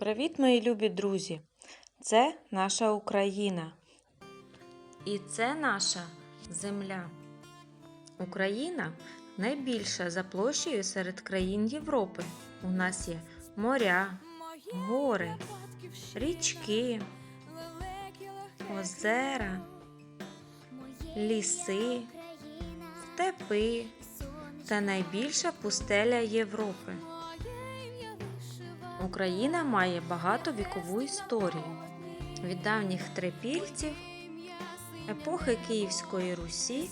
Привіт, мої любі друзі! Це наша Україна. І це наша земля. Україна найбільша за площею серед країн Європи. У нас є моря, гори, річки, озера, ліси, степи та найбільша пустеля Європи. Україна має багатовікову історію від давніх трипільців, епохи Київської Русі,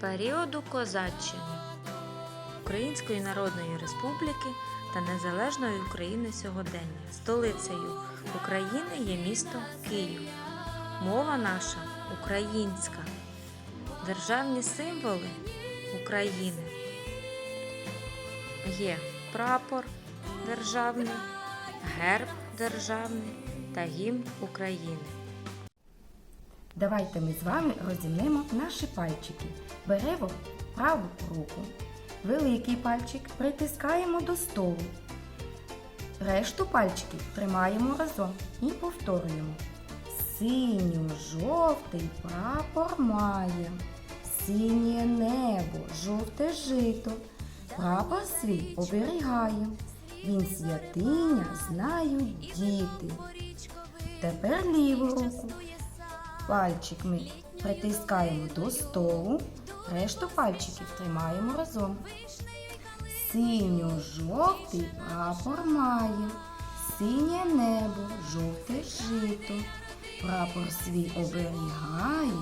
періоду Козаччини, Української Народної Республіки та Незалежної України сьогодення. Столицею України є місто Київ. Мова наша українська. Державні символи України є прапор державний, герб державний та гімн України. Давайте ми з вами розімнемо наші пальчики. Беремо праву руку, великий пальчик притискаємо до столу. Решту пальчиків тримаємо разом і повторюємо. Синьо-жовтий прапор має, синє небо, жовте жито, прапор свій оберігає. Він святиня знають діти. Тепер ліву руку. Пальчик ми притискаємо до столу, решту пальчиків тримаємо разом. Синьо-жовтий прапор має, синє небо, жовте жито, прапор свій оберігає,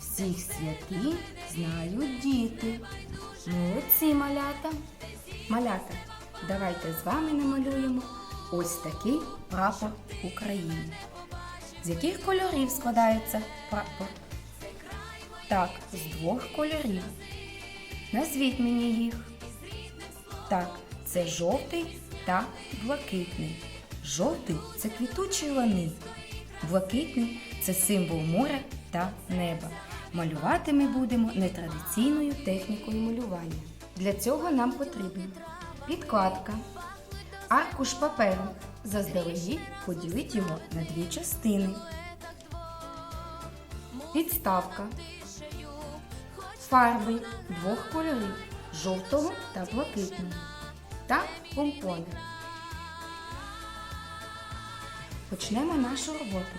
всіх святих знають діти. Молодці малята. Малята, давайте з вами намалюємо ось такий прапор України. З яких кольорів складається прапор? Так, з двох кольорів. Назвіть мені їх. Так, це жовтий та блакитний. Жовтий це квітучі лани. Блакитний це символ моря та неба. Малювати ми будемо нетрадиційною технікою малювання. Для цього нам потрібна підкладка, аркуш паперу. Заздалегідь поділіть його на дві частини. Підставка. Фарби двох кольорів жовтого та блакитного. Та помпони. Почнемо нашу роботу.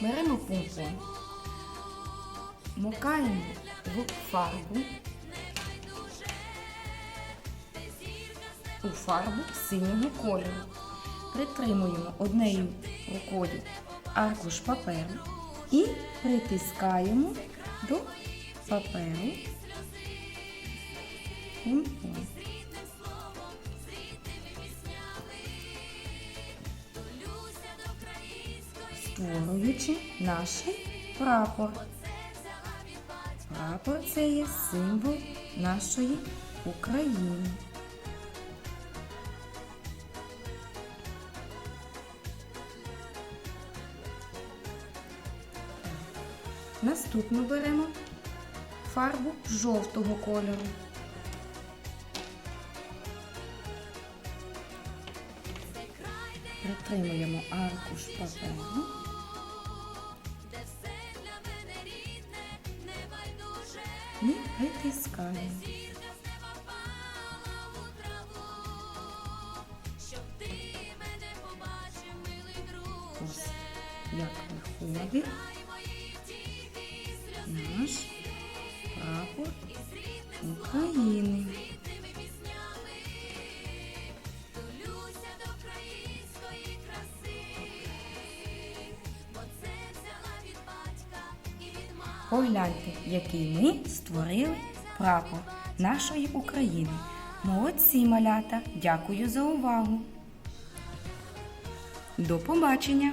Беремо помпон, мокаємо в фарбу. У фарбу синього кольору. Притримуємо однією рукою аркуш паперу і притискаємо до паперу. Створюючи наш прапор. Прапор це є символ нашої України. Наступно беремо фарбу жовтого кольору. Притримуємо аркуш паперу. І притискаємо. Ось як виходить наш Погляньте, який ми створили прапор нашої України. Молодці малята! Дякую за увагу! До побачення!